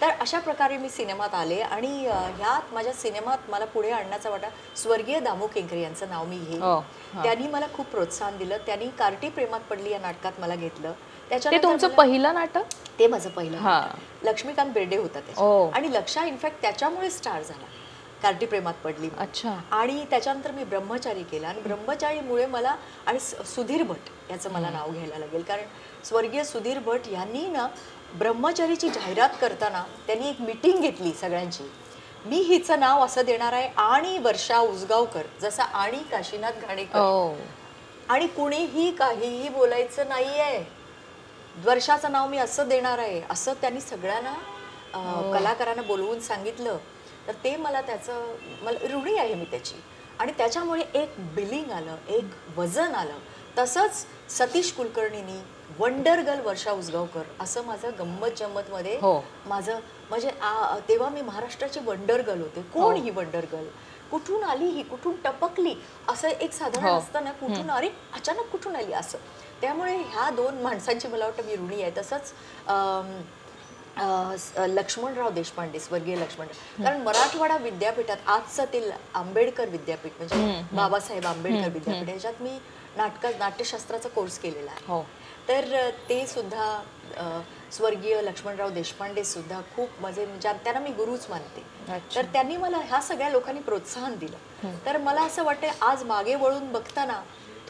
तर अशा प्रकारे मी सिनेमात आले आणि ह्यात माझ्या सिनेमात मला पुढे आणण्याचा वाटा स्वर्गीय दामू केंकरे यांचं नाव मी घेईन. हो, हा. त्यांनी मला खूप प्रोत्साहन दिलं. त्यांनी कार्टी प्रेमात पडली या नाटकात मला घेतलं. ते त्याच्यानंतर तुमचं पहिलं नाटक? ते माझं पहिलं हा. लक्ष्मीकांत बेर्डे होता ओ. त्याच्यात आणि लक्षा इनफॅक्ट त्याच्यामुळे स्टार झाला. कार्टी प्रेमात पडली. अच्छा. आणि त्याच्यानंतर मी ब्रह्मचारी केला. आणि ब्रह्मचारीमुळे मला आणि सुधीर भट याचं मला नाव घ्यायला लागेल. कारण स्वर्गीय सुधीर भट यांनी ना ब्रह्मचारीची जाहिरात करताना त्यांनी एक मिटिंग घेतली सगळ्यांची. मी हिचं नाव असं देणार आहे आणि वर्षा उसगावकर जसं आणि काशीनाथ घाणेकर. ओ आणि कुणीही काहीही बोलायचं नाहीये. वर्षाचं नाव मी असं देणार आहे असं त्यांनी सगळ्यांना अं, कलाकारांना बोलवून सांगितलं. तर ते मला त्याचं मला ऋणी आहे मी त्याची. आणि त्याच्यामुळे एक बिलिंग आलं एक वजन आलं. तसंच सतीश कुलकर्णींनी वंडर गर्ल वर्षा उसगावकर असं माझं गंमत जम्मत मध्ये हो. माझं म्हणजे आ- तेव्हा मी महाराष्ट्राची वंडर गर्ल होते. कोण ही. वंडर गर्ल कुठून आली ही? कुठून टपकली? असं एक साधारण हो. असतं ना कुठून अरे अचानक कुठून आली असं. त्यामुळे ह्या दोन माणसांची मला वाटतं मी ऋणी आहे. तसंच अम, लक्ष्मणराव देशपांडे स्वर्गीय लक्ष्मणराव कारण मराठवाडा विद्यापीठात आजचं ते आंबेडकर विद्यापीठ म्हणजे बाबासाहेब आंबेडकर विद्यापीठ याच्यात मी नाटका नाट्यशास्त्राचा कोर्स केलेला आहे. हो. तर ते सुद्धा स्वर्गीय लक्ष्मणराव देशपांडे सुद्धा खूप माझे म्हणजे त्यांना मी गुरुच मानते. तर त्यांनी मला ह्या सगळ्या लोकांनी प्रोत्साहन दिलं. तर मला असं वाटतं आज मागे वळून बघताना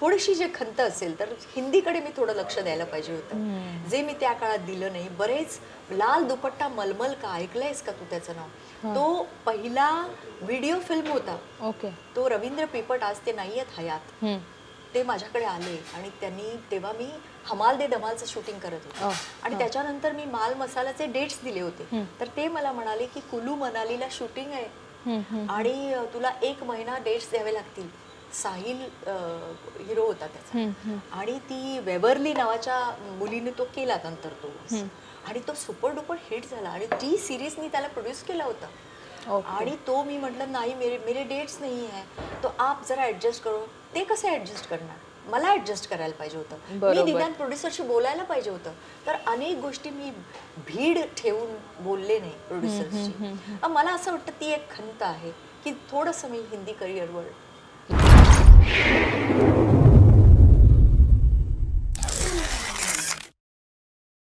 थोडीशी जे खंत असेल तर हिंदीकडे मी थोडं लक्ष द्यायला पाहिजे होतं. जे मी त्या काळात दिलं नाही बरेच लाल दुपट्टा मलमल का ऐकलंयस का तू त्याचं नाव? तो पहिला व्हिडिओ फिल्म होता. ओके. तो रवींद्र पिपट आज ते नाही आहेत हयात. ते माझ्याकडे आले आणि त्यांनी तेव्हा मी हमाल दे धमालचं शूटिंग करत होते. आणि त्याच्यानंतर मी माल मसाल्याचे डेट्स दिले होते. तर ते मला म्हणाले की कुलू मनालीला शूटिंग आहे. आणि तुला एक महिना डेट्स द्यावे लागतील. साहिल हिरो होता त्याचा. आणि ती वेबर्ली नावाच्या मुलीने तो केला नंतर तो आणि तो सुपर डुपर हिट झाला. आणि ती सिरीजनी त्याला प्रोड्यूस केला होता. आणि तो मी म्हटलं नाही मेरे मेरे डेट्स नाही आहे. तो आप जरा ऍडजस्ट करो. ते कसं ऍडजस्ट करणार? मला ऍडजस्ट करायला पाहिजे होतं. मी. निदान प्रोड्युसरशी बोलायला पाहिजे होतं. तर अनेक गोष्टी मी भीड ठेवून बोलले नाही प्रोड्युसर्सची मला असं वाटतं ती एक खंत आहे की थोडंसं मी हिंदी करिअरवर Thank you.